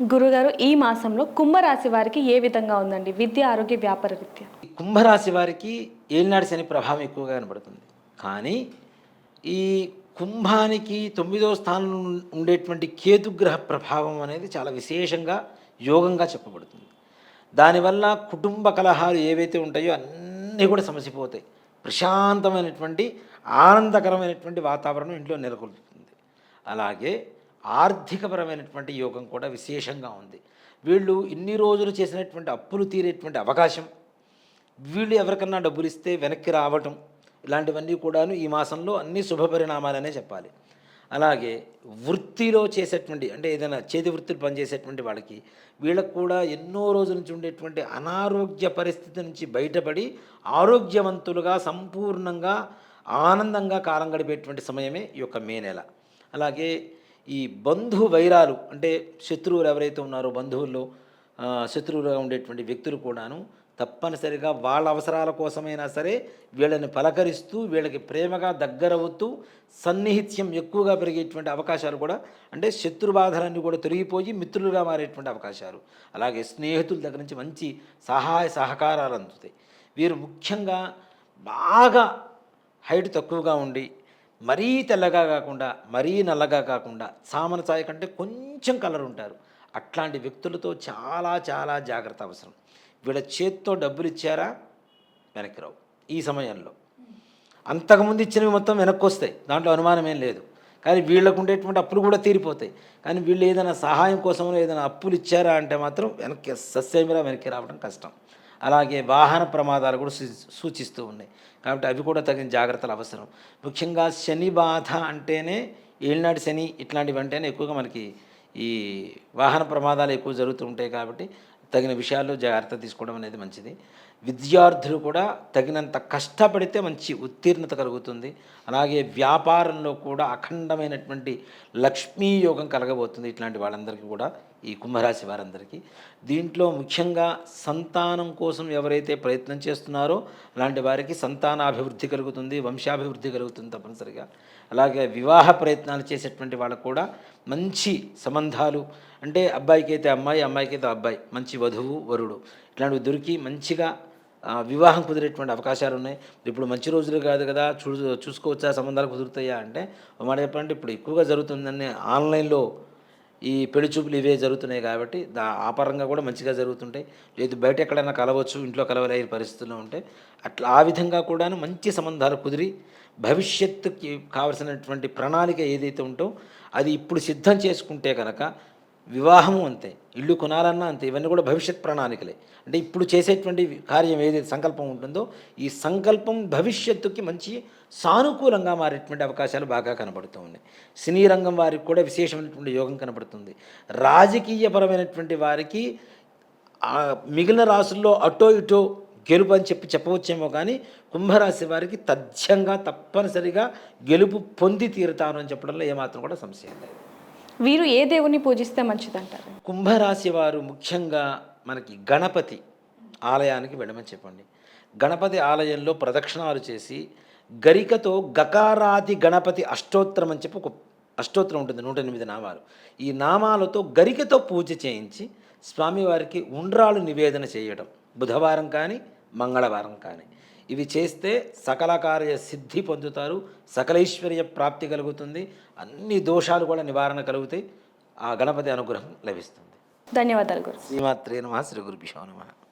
గురుగారు ఈ మాసంలో కుంభరాశి వారికి ఏ విధంగా ఉందండి? విద్య ఆరోగ్య వ్యాపార రీత్యా ఈ కుంభరాశి వారికి ఏలినాడు శని ప్రభావం ఎక్కువగా కనబడుతుంది. కానీ ఈ కుంభానికి తొమ్మిదో స్థానం ఉండేటువంటి కేతుగ్రహ ప్రభావం అనేది చాలా విశేషంగా యోగంగా చెప్పబడుతుంది. దానివల్ల కుటుంబ కలహాలు ఏవైతే ఉంటాయో అన్నీ కూడా సమసిపోతాయి. ప్రశాంతమైనటువంటి ఆనందకరమైనటువంటి వాతావరణం ఇంట్లో నెలకొల్పుతుంది. అలాగే ఆర్థికపరమైనటువంటి యోగం కూడా విశేషంగా ఉంది. వీళ్ళు ఇన్ని రోజులు చేసినటువంటి అప్పులు తీరేటువంటి అవకాశం వీళ్ళు ఎవరికన్నా డబ్బులు ఇస్తే వెనక్కి రావటం ఇలాంటివన్నీ కూడాను ఈ మాసంలో అన్ని శుభ పరిణామాలనే చెప్పాలి. అలాగే వృత్తిలో చేసేటువంటి అంటే ఏదైనా చేతి వృత్తిలో పనిచేసేటువంటి వాళ్ళకి వీళ్ళకు కూడా ఎన్నో రోజుల నుంచి ఉండేటువంటి అనారోగ్య పరిస్థితి నుంచి బయటపడి ఆరోగ్యవంతులుగా సంపూర్ణంగా ఆనందంగా కాలం గడిపేటువంటి సమయమే ఈ యొక్క మే నెల. అలాగే ఈ బంధు వైరాలు అంటే శత్రువులు ఎవరైతే ఉన్నారో బంధువుల్లో శత్రువులుగా ఉండేటువంటి వ్యక్తులు కూడాను తప్పనిసరిగా వాళ్ళ అవసరాల కోసమైనా సరే వీళ్ళని పలకరిస్తూ వీళ్ళకి ప్రేమగా దగ్గరవుతూ సన్నిహిత్యం ఎక్కువగా పెరిగేటువంటి అవకాశాలు కూడా అంటే శత్రు బాధలన్నీ కూడా తొలగిపోయి మిత్రులుగా మారేటువంటి అవకాశాలు. అలాగే స్నేహితుల దగ్గర నుంచి మంచి సహాయ సహకారాలు అందుతాయి. వీరు ముఖ్యంగా బాగా హైట్ తక్కువగా ఉండి మరీ తెల్లగా కాకుండా మరీ నల్లగా కాకుండా సామన ఛాయ కంటే కొంచెం కలర్ ఉంటారు. అట్లాంటి వ్యక్తులతో చాలా చాలా జాగ్రత్త అవసరం. వీళ్ళ చేత్తో డబ్బులు ఇచ్చారా? వెనక్కి రావు. ఈ సమయంలో. అంతకుముందు ఇచ్చినవి మొత్తం వెనక్కి వస్తాయి. దాంట్లో అనుమానం ఏం లేదు. కానీ వీళ్ళకు ఉండేటువంటి అప్పులు కూడా తీరిపోతాయి. కానీ వీళ్ళు ఏదైనా సహాయం కోసమో ఏదైనా అప్పులు ఇచ్చారా అంటే మాత్రం వెనక్కి సస్యమిరా వెనక్కి రావడం కష్టం. అలాగే వాహన ప్రమాదాలు కూడా సూచిస్తూ ఉన్నాయి. కాబట్టి అవి కూడా తగిన జాగ్రత్తలు అవసరం. ముఖ్యంగా శని బాధ అంటేనే ఏళ్ళనాటి శని ఇట్లాంటివి అంటేనే ఎక్కువగా మనకి ఈ వాహన ప్రమాదాలు ఎక్కువ జరుగుతూ ఉంటాయి కాబట్టి తగిన విషయాల్లో జాగ్రత్త తీసుకోవడం అనేది మంచిది. విద్యార్థులు కూడా తగినంత కష్టపడితే మంచి ఉత్తీర్ణత కలుగుతుంది. అలాగే వ్యాపారంలో కూడా అఖండమైనటువంటి లక్ష్మీ యోగం కలగబోతుంది ఇట్లాంటి వాళ్ళందరికీ కూడా. ఈ కుంభరాశి వారందరికీ. దీంట్లో ముఖ్యంగా సంతానం కోసం ఎవరైతే ప్రయత్నం చేస్తున్నారో అలాంటి వారికి సంతానాభివృద్ధి కలుగుతుంది వంశాభివృద్ధి కలుగుతుంది తప్పనిసరిగా. అలాగే వివాహ ప్రయత్నాలు చేసేటువంటి వాళ్ళకు కూడా మంచి సంబంధాలు అంటే అబ్బాయికి అయితే అమ్మాయి అమ్మాయికి అయితే అబ్బాయి మంచి వధువు వరుడు ఇట్లాంటివి దొరికి మంచిగా వివాహం కుదిరేటువంటి అవకాశాలు ఉన్నాయి. ఇప్పుడు మంచి రోజులు కాదు కదా చూ చూసుకోవచ్చా సంబంధాలు కుదురుతాయా అంటే మాట చెప్పాలంటే ఇప్పుడు ఎక్కువగా జరుగుతుందని ఆన్లైన్లో ఈ పెళ్ళి చూపులు ఇవే జరుగుతున్నాయి కాబట్టి దా ఆ పరంగా కూడా మంచిగా జరుగుతుంటాయి. లేదు బయట ఎక్కడైనా కలవచ్చు ఇంట్లో కలవలే పరిస్థితుల్లో ఉంటే అట్లా ఆ విధంగా కూడాను మంచి సంబంధాలు కుదిరి భవిష్యత్తుకి కావలసినటువంటి ప్రణాళిక ఏదైతే ఉంటో అది ఇప్పుడు సిద్ధం చేసుకుంటే కనుక వివాహము అంతే. ఇల్లు కొనాలన్నా అంతే. ఇవన్నీ కూడా భవిష్యత్ ప్రణాళికలే. అంటే ఇప్పుడు చేసేటువంటి కార్యం ఏదైతే సంకల్పం ఉంటుందో ఈ సంకల్పం భవిష్యత్తుకి మంచి సానుకూలంగా మారేటువంటి అవకాశాలు బాగా కనబడుతూ ఉన్నాయి. సినీ రంగం వారికి కూడా విశేషమైనటువంటి యోగం కనబడుతుంది. రాజకీయపరమైనటువంటి వారికి మిగిలిన రాసుల్లో అటో ఇటో గెలుపు అని చెప్పి చెప్పవచ్చేమో కానీ కుంభరాశి వారికి తథ్యంగా తప్పనిసరిగా గెలుపు పొంది తీరుతాను అని చెప్పడంలో ఏమాత్రం కూడా సంశయం లేదు. వీరు ఏ దేవుని పూజిస్తే మంచిదంటారు? కుంభరాశి వారు ముఖ్యంగా మనకి గణపతి ఆలయానికి వెళ్ళమని చెప్పండి. గణపతి ఆలయంలో ప్రదక్షిణాలు చేసి గరికతో గకారాది గణపతి అష్టోత్తరం అని చెప్పి ఒక అష్టోత్తరం ఉంటుంది నూట ఎనిమిది నామాలు. ఈ నామాలతో గరికతో పూజ చేయించి స్వామివారికి ఉండ్రాలు నివేదన చేయడం బుధవారం కానీ మంగళవారం కానీ. ఇవి చేస్తే సకల కార్య సిద్ధి పొందుతారు సకలైశ్వర్య ప్రాప్తి కలుగుతుంది అన్ని దోషాలు కూడా నివారణ కలుగుతాయి. ఆ గణపతి అనుగ్రహం లభిస్తుంది. ధన్యవాదాలు గురు. శ్రీమాత్రే నమ శ్రీ గురుభ్యో నమ.